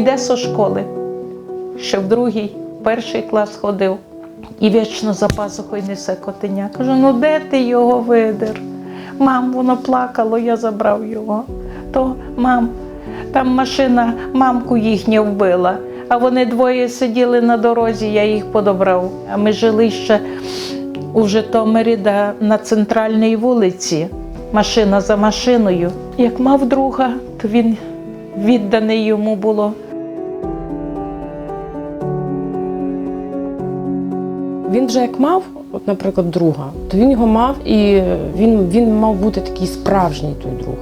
Іде зі школи, ще в другий, перший клас ходив. І вічно за пазухою несе котеня. Кажу, ну де ти його видер? Мам, воно плакало, я забрав його. То мам, там машина мамку їхню вбила, а вони двоє сиділи на дорозі, я їх подобрав. А ми жили ще у Житомирі да, на центральній вулиці, машина за машиною. Як мав друга, то він відданий йому було. Він вже як мав, от, наприклад, друга, то він його мав і він, він мав бути такий справжній той друг.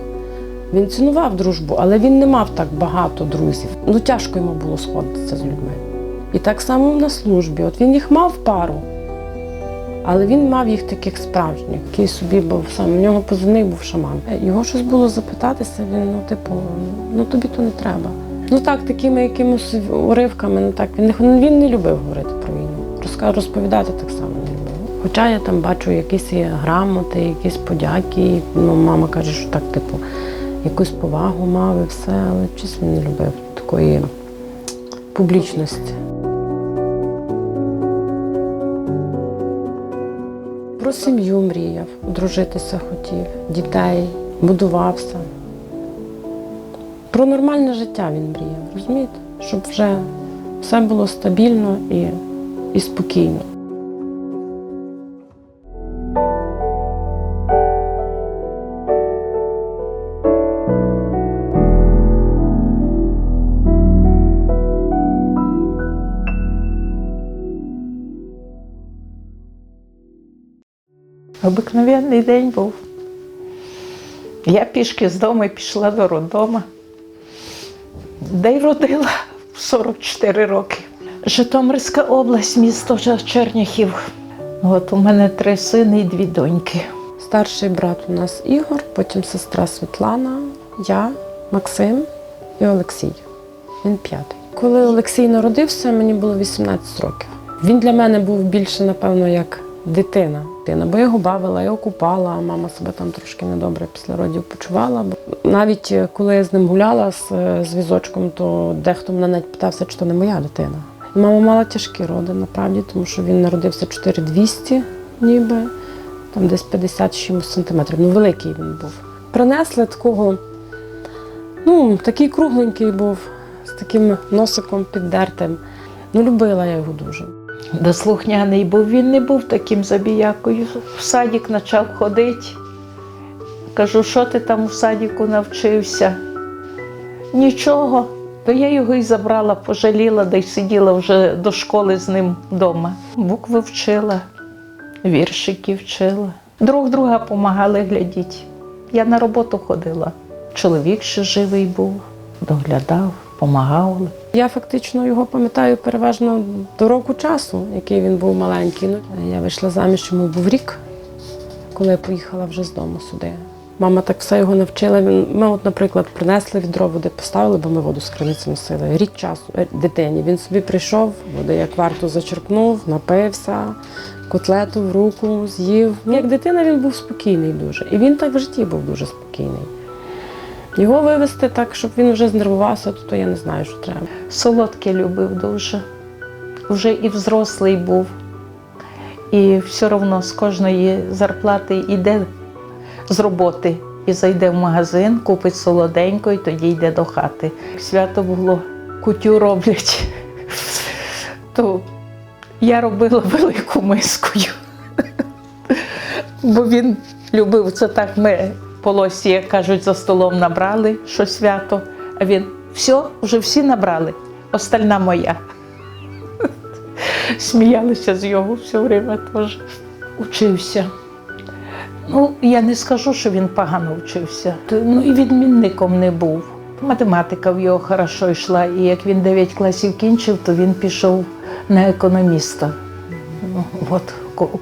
Він цінував дружбу, але він не мав так багато друзів. Ну тяжко йому було сходитися з людьми. І так само на службі. От він їх мав пару, але він мав їх таких справжніх, який собі був сам. У нього позивний був шаман. Його щось було запитатися, він, ну, типу, ну тобі то не треба. Ну так, такими якимось уривками, ну так, він він не любив говорити про війну. Розка- Розповідати так само не любив. Хоча я там бачу якісь грамоти, якісь подяки. Ну, мама каже, що так, типу, якусь повагу мав і все, але він не любив такої публічності. Про сім'ю мріяв, одружитися хотів, дітей, будувався. Про нормальне життя він мріяв, розумієте? Щоб вже все було стабільно і, і спокійно. Обикновенний день був. Я пішки з дому пішла до роддома, де й родила в 44 роки. Житомирська область, місто Черняхів. От у мене три сини і дві доньки. Старший брат у нас Ігор, потім сестра Світлана, я, Максим і Олексій. Він п'ятий. Коли Олексій народився, мені було 18 років. Він для мене був більше, напевно, як дитина. Бо я його бавила, його купала, а мама себе там трошки недобре після родів почувала. Навіть е, коли я з ним гуляла з, е, з візочком, то дехто мене навіть питався, чи то не моя дитина. Мама мала тяжкі роди, насправді, тому що він народився 4200 ніби там десь 57 сантиметрів. Ну, великий він був. Принесли такого, ну, такий кругленький був, з таким носиком піддертим. Ну, любила я його дуже. Дослухняний був, він не був таким забіякою. В садик почав ходити. Кажу, що ти там у садіку навчився? Нічого. То я його і забрала, пожаліла, да й сиділа вже до школи з ним вдома. Букви вчила, віршики вчила. Друг друга допомагали глядіти. Я на роботу ходила. Чоловік ще живий був, доглядав, допомагав. Я фактично його пам'ятаю переважно до року часу, який він був маленький. Ну, я вийшла заміж, йому був рік, коли я поїхала вже з дому сюди. Мама так все його навчила. Ми, от, наприклад, принесли відро води, поставили, бо ми воду з криниці носили. Рік часу е, дитині. Він собі прийшов, води як варту зачерпнув, напився, котлету в руку з'їв. Як дитина він був спокійний дуже. І він так в житті був дуже спокійний. Його вивезти так, щоб він вже знервувався, то я не знаю, що треба. Солодке любив дуже. Вже і взрослий був. І все одно з кожної зарплати йде з роботи і зайде в магазин, купить солоденько і тоді йде до хати. Свято було, кутю роблять. То я робила велику мискою. Бо він любив це так. Ми полосі, як кажуть, за столом набрали, що свято. А він все, вже всі набрали, остальна моя. Сміялися з його все время теж. Учився. Ну, я не скажу, що він погано вчився. Ну і відмінником не був. Математика в його хорошо йшла, і як він 9 класів кінчив, то він пішов на економіста. Ну, От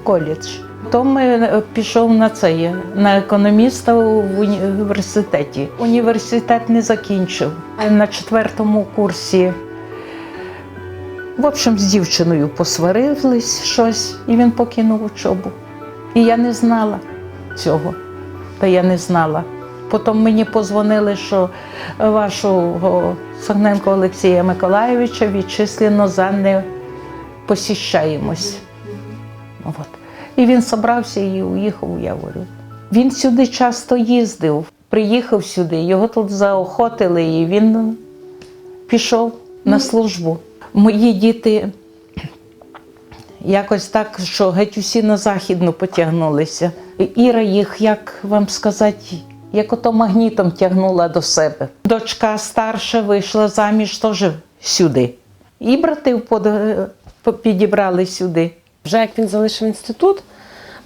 коледж. Том е, пішов на це, на економіста в університеті. Університет не закінчив. На четвертому курсі в общем, з дівчиною посварились щось, і він покинув учобу. І я не знала цього. Та я не знала. Потім мені позвонили, що вашого Сагненко Олексія Миколайовича відчислено за непосіщаємось. От. І він собрався і уїхав у Яворю. Він сюди часто їздив, приїхав сюди, його тут заохотили, і він пішов на службу. Мої діти якось так, що геть усі на західну потягнулися. Іра їх, як вам сказати, як ото магнітом тягнула до себе. Дочка старша вийшла заміж теж сюди. І под- підібрали сюди. Вже як він залишив інститут,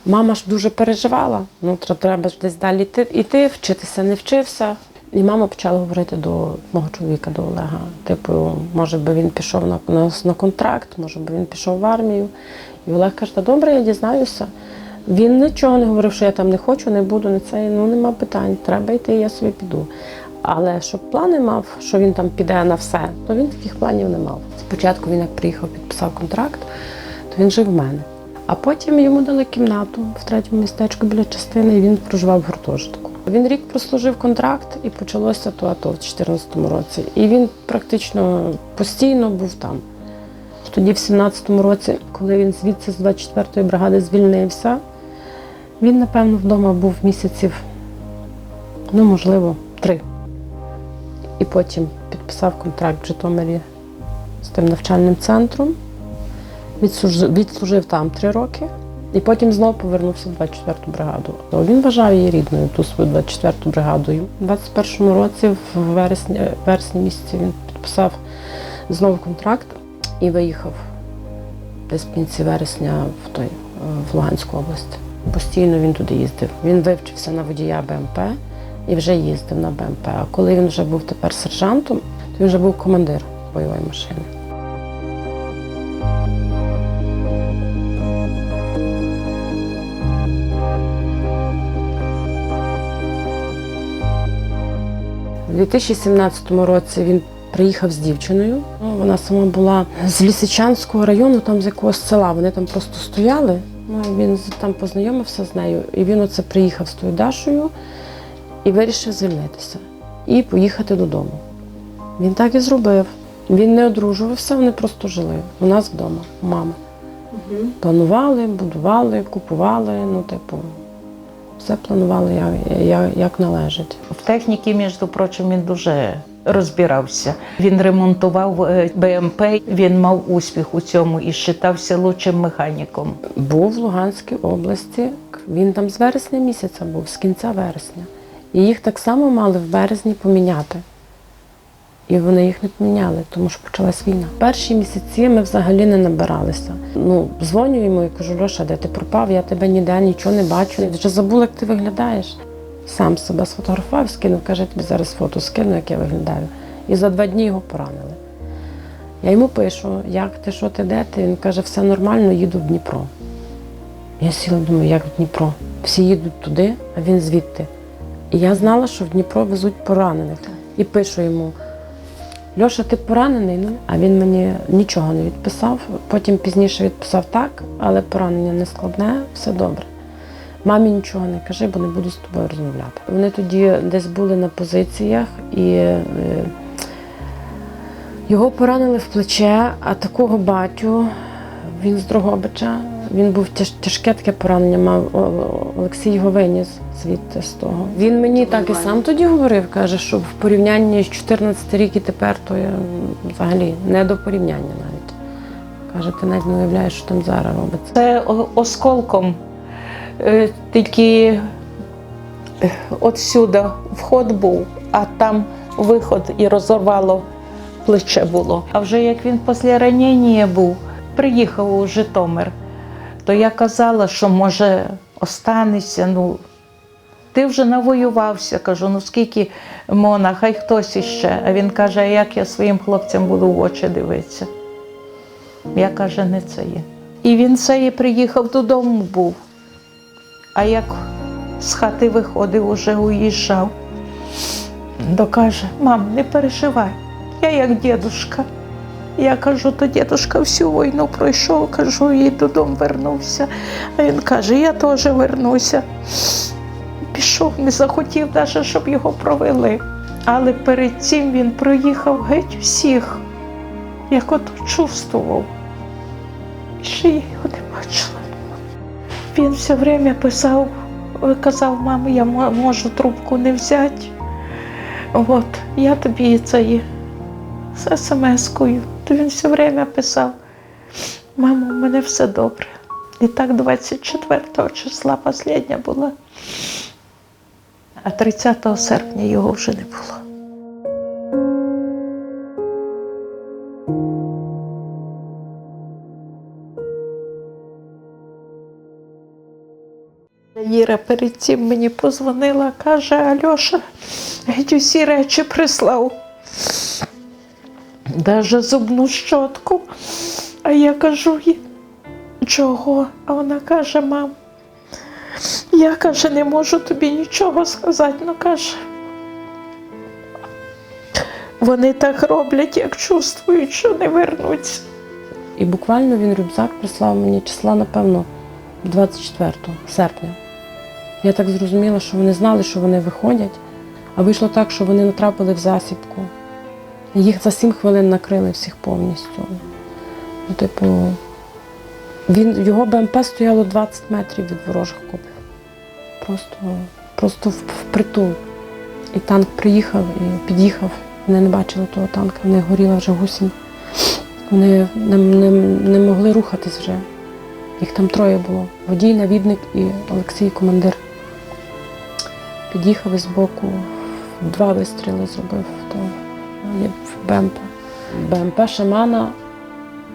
мама ж дуже переживала. Ну, тр- треба ж десь далі йти, йти, вчитися не вчився. І мама почала говорити до мого чоловіка, до Олега. Типу, може би він пішов на, на, на контракт, може би він пішов в армію. І Олег каже, добре, я дізнаюся. Він нічого не говорив, що я там не хочу, не буду, не це. Ну нема питань, треба йти, я собі піду. Але щоб плани мав, що він там піде на все, то він таких планів не мав. Спочатку він як приїхав, підписав контракт, то він жив в мене. А потім йому дали кімнату в третьому містечку біля частини, і він проживав в гуртожитку. Він рік прослужив контракт і почалося то АТО в 2014 році. І він практично постійно був там. Тоді, в 17-му році, коли він звідси з 24-ї бригади звільнився, він, напевно, вдома був місяців, ну, можливо, три. І потім підписав контракт в Житомирі з тим навчальним центром. Відслужив, там три роки і потім знову повернувся в 24-ту бригаду. Він вважав її рідною, ту свою 24-ту бригаду. У 21-му році, в вересні, вересні місяці, він підписав знову контракт і виїхав десь в кінці вересня в той е, в Луганську область. Постійно він туди їздив. Він вивчився на водія БМП і вже їздив на БМП. А коли він вже був тепер сержантом, то він вже був командир бойової машини. 2017 році він приїхав з дівчиною. Ну, Вона сама була з Лісичанського району, там з якогось села. Вони там просто стояли. Ну, він там познайомився з нею. І він оце приїхав з тою Дашою і вирішив звільнитися і поїхати додому. Він так і зробив. Він не одружувався, вони просто жили у нас вдома, у мами. Планували, будували, купували, ну, типу, все планували як, як, як належить. В техніці, між прочим, він дуже розбирався. Він ремонтував е, БМП, він мав успіх у цьому і вважався лучшим механіком. Був в Луганській області. Він там з вересня місяця був, з кінця вересня. І їх так само мали в березні поміняти. І вони їх не поміняли, тому що почалась війна. Перші місяці ми взагалі не набиралися. Ну, дзвоню йому і кажу, Льоша, де ти пропав? Я тебе ніде нічого не бачу. Вже забула, як ти виглядаєш. Сам себе сфотографував, скинув, каже, я тобі зараз фото скину, як я виглядаю. І за два дні його поранили. Я йому пишу, як ти, що ти, де ти? Він каже, все нормально, їду в Дніпро. Я сіла, думаю, як в Дніпро? Всі їдуть туди, а він звідти. І я знала, що в Дніпро везуть поранених. І пишу йому: Льоша, ти поранений? Ну, а він мені нічого не відписав. Потім пізніше відписав так, але поранення не складне, все добре. Мамі нічого не кажи, бо не буду з тобою розмовляти. Вони тоді десь були на позиціях і е, його поранили в плече, а такого батю, він з Дрогобича, він був тяж, тяжке таке поранення, мав Олексій його виніс звідти з того. Він мені так і сам тоді говорив, каже, що в порівнянні з 14 рік і тепер, то я взагалі не до порівняння навіть. Каже, ти навіть не уявляєш, що там зараз робиться. Це осколком е, тільки е, отсюди вход був, а там виход і розорвало плече було. А вже як він після ранення був, приїхав у Житомир, то я казала, що може останешся. Ну, ти вже навоювався. Кажу, ну скільки мона, хай хтось іще. А він каже, а як я своїм хлопцям буду в очі дивитися? Я каже, не це є. І він це і приїхав додому був. А як з хати виходив, уже уїжджав, то каже, мам, не переживай, я як дідушка. Я кажу, то дідушка всю війну пройшов, кажу, і додому вернувся. А він каже, я теж вернуся. пішов, не захотів навіть, щоб його провели. Але перед цим він проїхав геть всіх, як ото чувствував. Ще я його не бачила. Він все время писав, казав, мамі, я можу трубку не взяти. От, я тобі це з смс-кою. То він все время писав: мамо, у мене все добре. І так 24 числа остання була. А 30 серпня його вже не було. Іра перед цим мені позвонила, каже, Альоша, геть усі речі прислав. Даже зубну щотку. А я кажу, «Ї- чого? А вона каже, мам, я каже, не можу тобі нічого сказати. Ну каже. Вони так роблять, як чувствують, що не вернуться. І буквально він рюкзак прислав мені числа, напевно, 24 серпня. Я так зрозуміла, що вони знали, що вони виходять, а вийшло так, що вони натрапили в засідку. Їх за 7 хвилин накрили всіх повністю. Ну, типу, він, його БМП стояло 20 метрів від ворожих копів. Просто, просто впритул. І танк приїхав і під'їхав. Вони не бачили того танка, в горіла вже гусінь. Вони не, не, не могли рухатись вже. Їх там троє було. Водій, навідник і Олексій командир. Під'їхав із боку, два вистріли зробив то, БМП. БМП Шамана,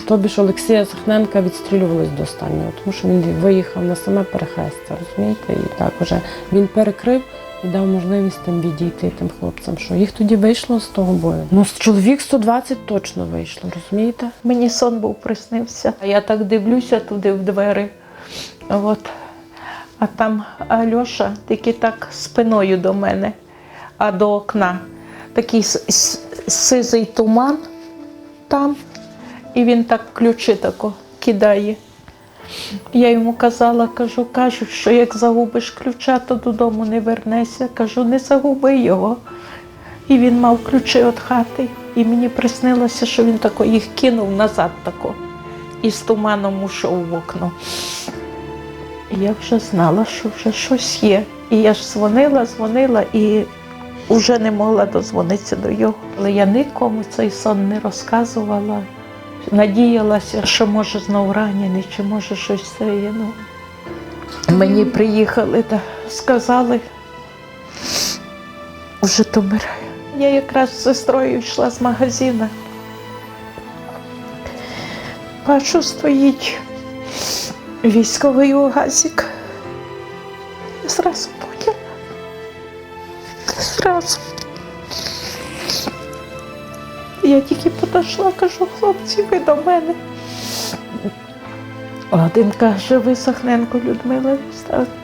тобі ж Олексія Сахненка відстрілювались до останнього, тому що він виїхав на саме перехрестя, розумієте? І так уже він перекрив і дав можливість тим відійти тим хлопцям, що їх тоді вийшло з того бою. Ну, чоловік 120 точно вийшло, розумієте? Мені сон був приснився. А Я так дивлюся туди в двері. От. А там Альоша тільки так спиною до мене, а до окна. Такий сизий туман там, і він так ключі тако кидає. Я йому казала, кажу, кажуть, що як загубиш ключа, то додому не вернешся. Кажу, не загуби його. І він мав ключі від хати. І мені приснилося, що він тако їх кинув назад тако. І з туманом ушов в окно. І я вже знала, що вже щось є. І я ж дзвонила, дзвонила і вже не могла дозвонитися до його. Але я нікому цей сон не розказувала. Надіялася, що може знову ранений, чи може щось це. Ну. Мені приїхали та сказали, в Житомир. Я якраз з сестрою йшла з магазину. Бачу, стоїть військовий угазик. Зразу Зразу. Я тільки подійшла, кажу, хлопці, ви до мене. Один каже, ви Сахненко Людмила.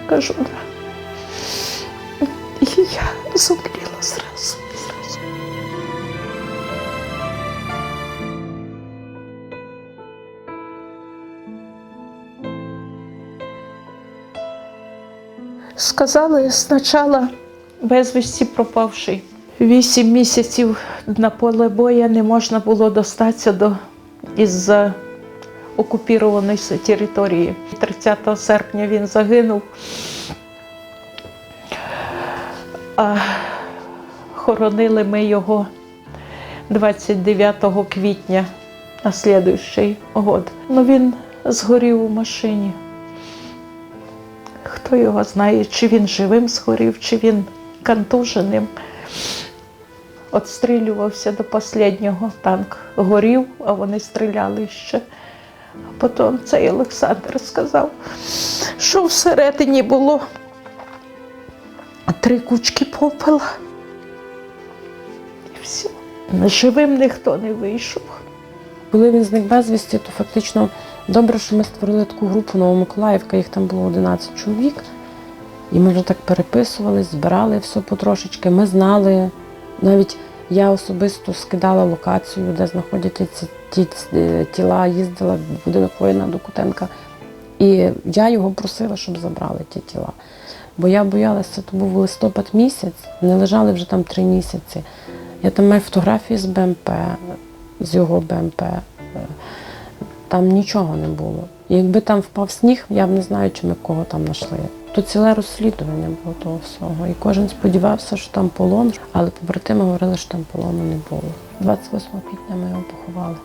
Кажу, да. І я зумліла зразу. зразу. Сказали спочатку безвісті пропавший. Вісім місяців на поле боя не можна було достатися до із-за окупованої території. 30 серпня він загинув. А хоронили ми його 29 квітня на слідуючий год. Ну він згорів у машині. Хто його знає, чи він живим згорів, чи він контуженим. Отстрілювався до останнього. Танк горів, а вони стріляли ще. А потім цей Олександр сказав, що всередині було три кучки попела. І все. Живим ніхто не вийшов. Коли він зник безвісті, то фактично добре, що ми створили таку групу Новомиколаївка, їх там було 11 чоловік. І ми вже так переписувались, збирали все потрошечки. Ми знали, навіть я особисто скидала локацію, де знаходяться ті е, тіла, їздила в будинок воїна до Кутенка. І я його просила, щоб забрали ті тіла. Бо я боялася, то був листопад місяць, вони лежали вже там три місяці. Я там маю фотографії з БМП, з його БМП. Е, Там нічого не було. І якби там впав сніг, я б не знаю, чи ми кого там знайшли. То ціле розслідування було того всього. І кожен сподівався, що там полон, але побратими говорили, що там полону не було. 28 квітня ми його поховали.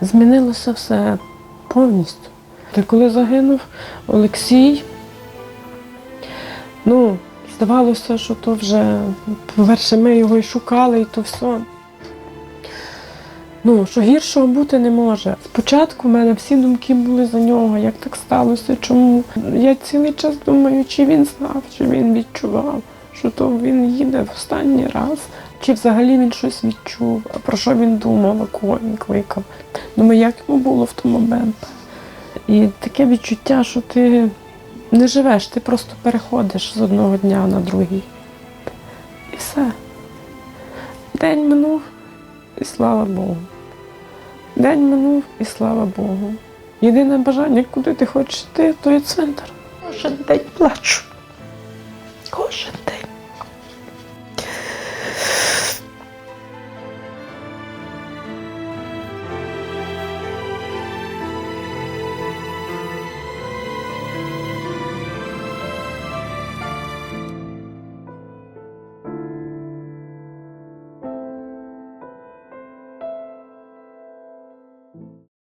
Змінилося все повністю. Та коли загинув Олексій, ну, здавалося, що то вже, по-перше, ми його і шукали, і то все. Ну, що гіршого бути не може. Спочатку в мене всі думки були за нього, як так сталося, чому. Я цілий час думаю, чи він знав, чи він відчував, що то він їде в останній раз, чи взагалі він щось відчув, про що він думав, кого він кликав. Думаю, як йому було в тому БМП. І таке відчуття, що ти не живеш, ти просто переходиш з одного дня на другий. І все. День минув, і слава Богу. День минув, і слава Богу. Єдине бажання, куди ти хочеш йти, то є центр. Кожен день плачу. Кожен.